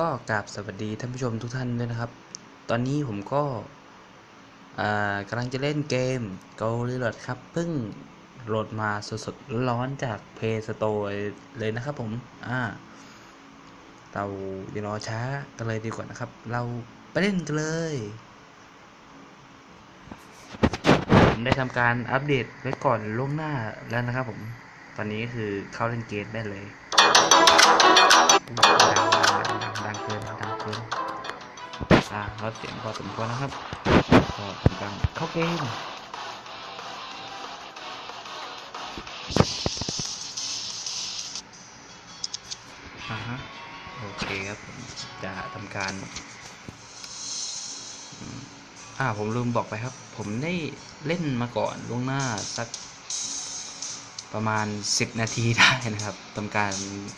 ก็กราบสวัสดีท่านผู้ชมทุกท่านด้วยนะครับ ตอนนี้ผมก็อ่ากำลังจะเล่นเกม Go r e l o a ครับ เพิ่งโหลดมาสดๆ ร้อนจาก Play Store เลยนะครับผมอ่าเราอย่ารอช้ากันเลยดีกว่านะครับ เราไปเล่นกันเลย ผมได้ทำการอัปเดตไว้ก่อนล่วงหน้าแล้วนะครับผม ตอนนี้ก็คือเข้าเล่นเกมได้เลย ดังเกินดังเกินอ่าลดเสียงพอสมควรนะครับก็ทำการเข้าเกมอ่าฮะโอเคครับผมจะทำการอ่าผมลืมบอกไปครับ ผมได้เล่นมาก่อนล่วงหน้าสัก ประมาณ 10 นาทีได้นะครับทำการ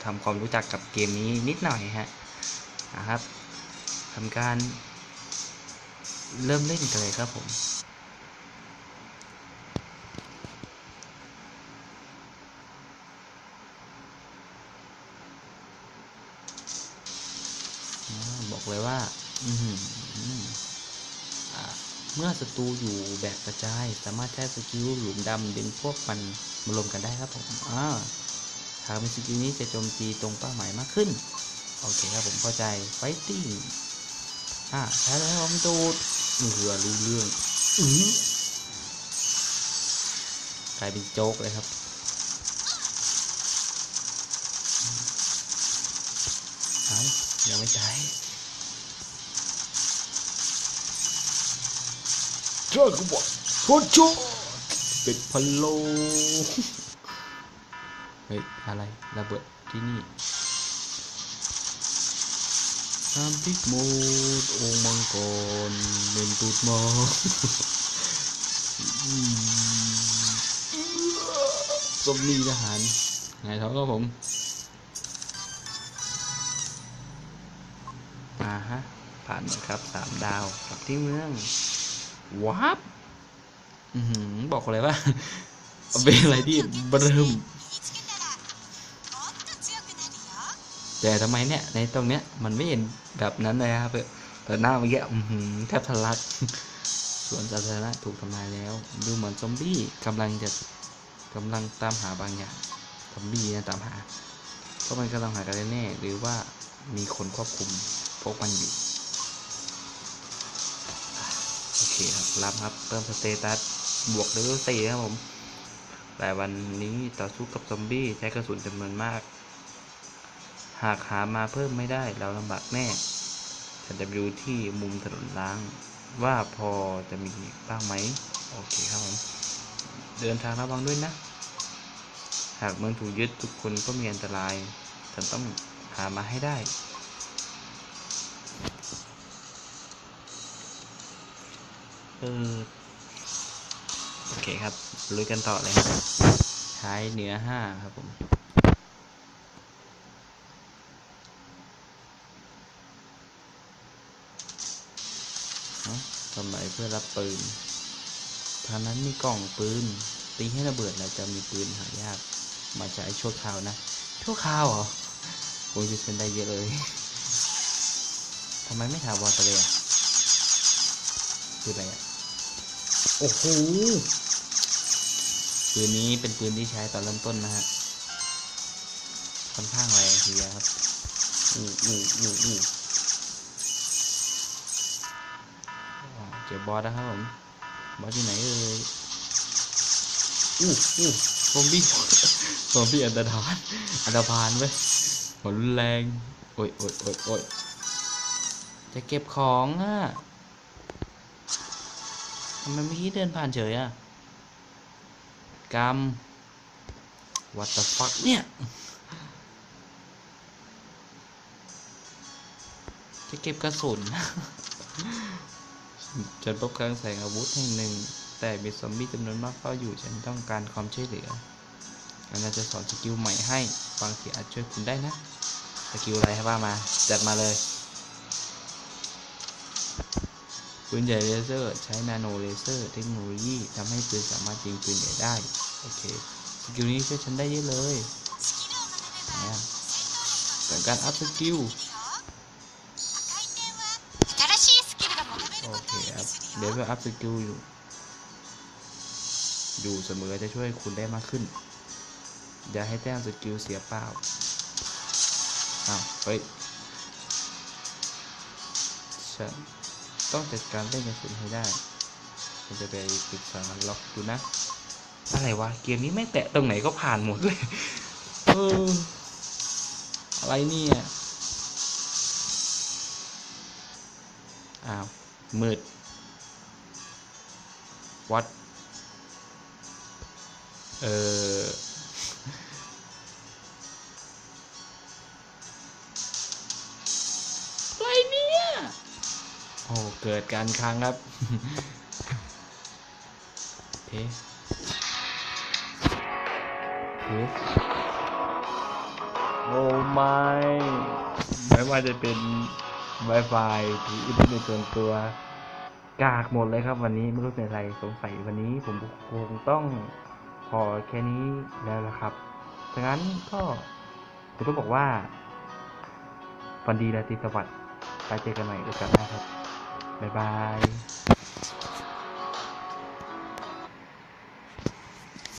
ทำความรู้จักกับเกมนี้นิดหน่อยฮะนะครับทำการเริ่มเล่นกันเลยครับผมบอกเลยว่าอือหืออ่าเมื่อศัตรูอยู่แบบกระจาย สามารถใช้สกิลหลุมดำดึงพวกมัน มารวมกันได้ครับผมอ่าหากมีสกิลนี้จะโจมตีตรงเป้าหมายมากขึ้น โอเคครับผมเข้าใจไฟติ้งอ่าใช้แล้วผมดูดเหือรู้เรื่องอือกลายเป็นโจ๊กเลยครับเอายังไม่ใช้เจ้าก็บอกโคช เป็ดพะโลเฮ้ย อะไรระเบิดที่นี่ตามพิกโมดองมังกรเล่นตูดมอสมนีทหารไงท้องครับผมมาฮะ ผ่านนะครับสามดาวกลับที่เมืองวับ บอกเลยว่าเป็นอะไรที่เบิ่มแต่ทำไมเนี่ย ในตรงเนี้ยมันไม่เห็นแบบนั้นเลยครับแต่หน้าเมื่อกี้แทบทะลักสวนสาธารณะถูกทำลายแล้ว ดูเหมือนซอมบี้กำลังจะกำลังตามหาบางอย่างซอมบี้นะตามหาเพราะมันกำลังหากันแน่หรือว่ามีคนควบคุมพวกมันอยู่ โอเคครับรับครับเพิ่มสเตตัส บวกเลเวลสี่ครับผม แต่วันนี้ต่อสู้กับซอมบี้ใช้กระสุนจำนวนมาก หากหามาเพิ่มไม่ได้เราลำบากแน่ฉันจะไปดูที่มุมถนนล้าง ว่าพอจะมีบ้างไหม โอเคครับผม เดินทางระวังด้วยนะ หากเมืองถูกยึดทุกคนก็มีอันตราย ฉันต้องหามาให้ได้เออโอ เคครับลุยกันต่อเลยครับใช้เนื้อห้าครับผมเอ้าทำไมเพื่อรับปืนทางนั้นมีกล่องปืน ตีให้ระเบิดแล้วจะมีปืนหายาก มาใช้ชั่วคราวนะ ชั่วคราวเหรอโอ้ยจะเป็นได้เยอะเลยทำไมไม่ถาวอลไปเลยอะคืออะไรอะ โอ้โห ปืนนี้เป็นปืนที่ใช้ตอนเริ่มต้นนะฮะค่อนข้างแรงทีเดียวครับอู้อู้อู้อู้อ๋อเจอบอสนะครับผมบอสที่ไหนเอ่ยอู้อู้ซอมบี้ซอมบี้อันตรธานอันตรพานเว้ยหัวรุนแรงโอ้ยโอ้ยโอ้ยโอ้ยจะเก็บของอะทำไมเมื่อกี้เดินผ่านเฉยอะ กรรม what the fuck เนี่ยจะเก็บกระสุนฉันพบคลังแสงอาวุธแห่งหนึ่ง แต่มีซอมบี้จำนวนมากเฝ้าอยู่ฉันต้องการความช่วยเหลือฉันจะสอนสกิลใหม่ให้ บางทีอาจช่วยคุณได้นะ สกิลอะไรให้ว่ามา จัดมาเลย ปืนใหญ่เลเซอร์ใช้นาโนเลเซอร์เทคโนโลยีทำให้ปืนสามารถยิงปืนใหญ่ได้ โอเค สกิลนี้ช่วยฉันได้เยอะเลยเนะแต่การอัพสกิลโอเคครับเดี๋ยวไปอัพสกิลอยู่ อยู่เสมอจะช่วยคุณได้มากขึ้น อย่าให้แต้มสกิลเสียเปล่าอ้าวเฮ้ยฉัน ต้องจัดการเล่นกระสุนให้ได้ฉันจะไปปรึกษาล็อกดูนะ อะไรวะ เกมนี้ไม่แตะตรงไหนก็ผ่านหมดเลยเอออะไรเนี่ย อ้าว มืด วัด เออ โอ้เกิดการค้างครับเอ๊ะเอ๊ะโอ้ไม่ไม่ว่าจะเป็น Wi-Fi หรืออินเทอร์เน็ตส่วนตัว กากหมดเลยครับวันนี้ไม่รู้เป็นอะไรสงสัยวันนี้ผมคงต้องพอแค่นี้แล้วละครับดังนั้นก็ผมต้องบอกว่าวันดีราตรีสวัสดิ์ไปเจอกันใหม่โอกาสหน้าครับ บ๊ายบาย